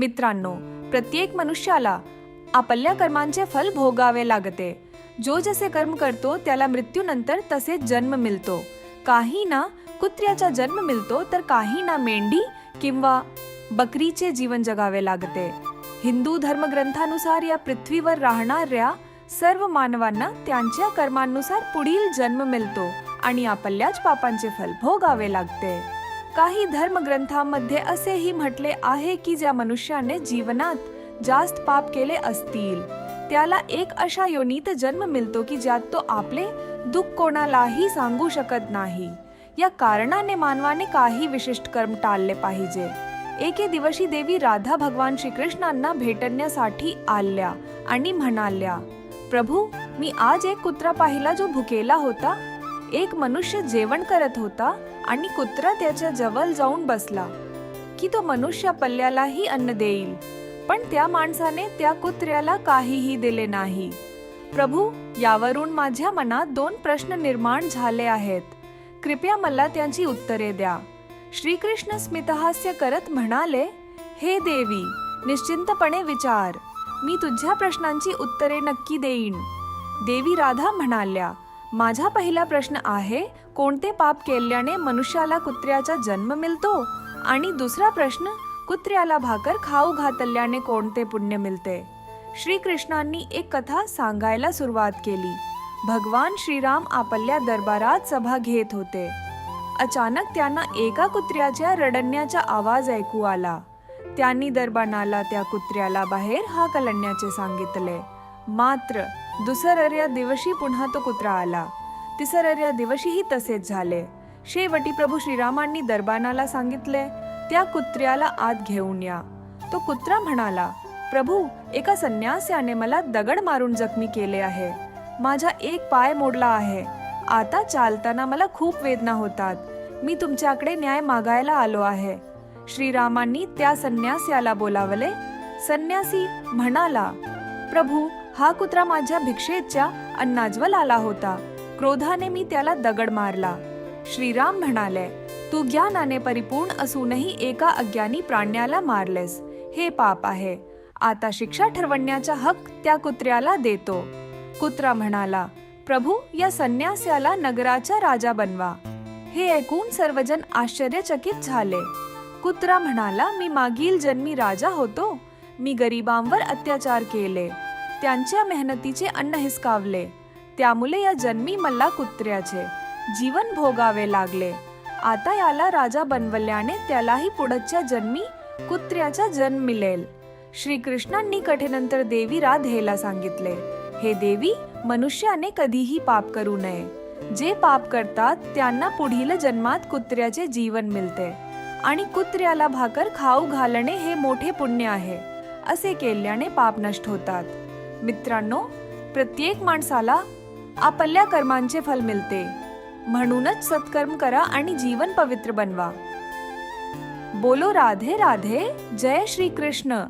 मित्रांनो प्रत्येक मनुष्याला आपल्या कर्मांचे फल भोगावे लागते. जो जसे कर्म करतो त्याला मृत्यूनंतर तसे जन्म मिळतो. काही ना कुत्र्याचा जन्म मिळतो तर काही ना मेंढी किंवा बकरीचे जीवन जगावे लागते. हिंदू धर्मग्रंथानुसार या पृथ्वीवर राहणाऱ्या सर्व मानवांना त्यांच्या कर्मानुसार पुढील जन्म मिळतो आणि आपल्याच पापांचे फल भोगावे लागते. काही धर्मग्रंथांमध्ये असेही म्हटले आहे की ज्या मनुष्याने जीवनात जास्त पाप केले असतील त्याला एक अशा योनीत जन्म मिळतो की ज्यात तो आपले दुःख कोणालाही सांगू शकत नाही. या कारणाने मानवाने काही विशिष्ट कर्म टाळले पाहिजे. एके दिवशी देवी राधा भगवान श्रीकृष्णांना भेटण्यासाठी आल्या आणि म्हणाल्या प्रभू मी आज एक कुत्रा पाहिला जो भुकेला होता. एक मनुष्य जेवण करत होता आणि कुत्रा त्याच्याजवळ जाऊन बसला की तो मनुष्य पल्ल्यालाही अन्न देईल. पण त्या माणसाने त्या कुत्र्याला काहीही दिले नाही. प्रभू यावरून माझ्या मनात दोन प्रश्न निर्माण झाले आहेत. कृपया मला त्यांची उत्तरे द्या. श्रीकृष्ण स्मितहास्य करत म्हणाले हे देवी निश्चिंतपणे विचार. मी तुझ्या प्रश्नांची उत्तरे नक्की देईन. देवी राधा म्हणाल्या माझा पहिला प्रश्न आहे कोणते पाप केल्याने मनुष्याला कुत्र्याचा जन्म मिळतो? आणि दुसरा प्रश्न कुत्र्याला भाकर खाऊ घातल्याने कोणते पुण्य मिळते? श्रीकृष्णांनी एक कथा सांगायला सुरुवात केली. भगवान श्रीराम आपल्या दरबारात सभा घेत होते. अचानक त्यांना एका कुत्र्याच्या रडण्याचा आवाज ऐकू आला. त्यांनी दरबानाला त्या कुत्र्याला बाहेर हाकलण्याचे सांगितले. मात्र दुसऱ्या दिवशी पुन्हा तो कुत्रा आला. तिसऱ्या दिवशीही तसेच झाले. शेवटी प्रभू श्रीरामांनी दरबानाला सांगितले त्या कुत्र्याला आत घेऊन या. तो कुत्रा म्हणाला प्रभू एका संन्यास्याने मला दगड मारून जखमी केले आहे. माझा एक पाय मोडला आहे. आता चालताना मला खूप वेदना होतात. मी तुमच्याकडे न्याय मागायला आलो आहे. श्रीरामांनी त्या संन्यास्याला बोलावले. संन्यासी म्हणाला प्रभू हा कुत्रा माझ्या भिक्षेच्या अन्नाज्वल आला होता. क्रोधाने मी त्याला दगड मारला. श्रीराम म्हणाले तू ज्ञानाने परिपूर्ण असूनही एका अज्ञानी प्राण्याला मारलेस. हे पाप आहे. आता शिक्षा ठरवण्याचा हक त्या कुत्र्याला देतो. कुत्रा म्हणाला प्रभू या संन्यास्याला नगराचा राजा बनवा. हे ऐकून सर्वजण आश्चर्यचकित झाले. कुत्रा म्हणाला मी मागील जन्मी राजा होतो. मी गरिबांवर अत्याचार केले. त्यांच्या मेहनतीचे अन्न हिसकावले. त्यामुळे या जन्मी मला कुत्र्याचे जीवन भोगावे लागले. आता याला राजा बनवल्याने त्यालाही पुढच्या जन्मी कुत्र्याचा जन्म मिळेल. श्रीकृष्णांनी कठेनंतर देवी राधेला सांगितले हे देवी मनुष्याने कधीही पाप करू नये. जे पाप करतात त्यांना पुढील जन्मात कुत्र्याचे जीवन मिळते. आणि कुत्र्याला भाकर खाऊ घालणे हे मोठे पुण्य आहे. असे केल्याने पाप नष्ट होतात. मित्रांनो प्रत्येक माणसाला आपल्या कर्मांचे फल मिळते. म्हणूनच सत्कर्म करा आणि जीवन पवित्र बनवा. बोलो राधे राधे जय श्री कृष्ण